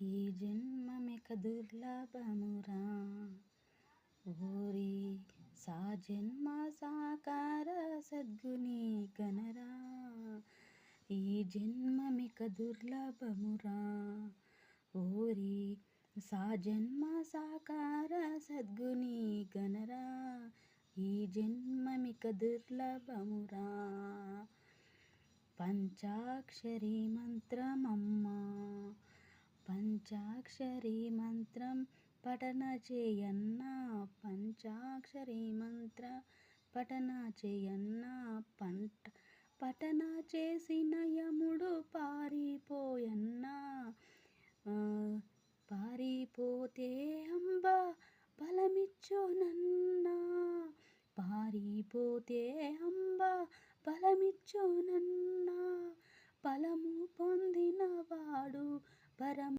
ఈ జన్మమిక దుర్లభమురా ఓరి సాజన్మ సాకార సద్గుని కనరా ఈ జన్మమిక దుర్లభమురా ఓరి సాజన్మ సాకార సద్గుని గణరా. ఈ జన్మమిక దుర్లభమురా పంచాక్షరి మంత్రమ పంచాక్షరి మంత్రం పఠన చేయన్న పంచాక్షరి మంత్ర పఠన చేయన్న పంట పఠన చేసిన యముడు పారిపోయన్నా. పారిపోతే అంబ బలమిచ్చునన్నా పారిపోతే అంబ బలమిచ్చునన్నా బలము పొందినవాడు పరమ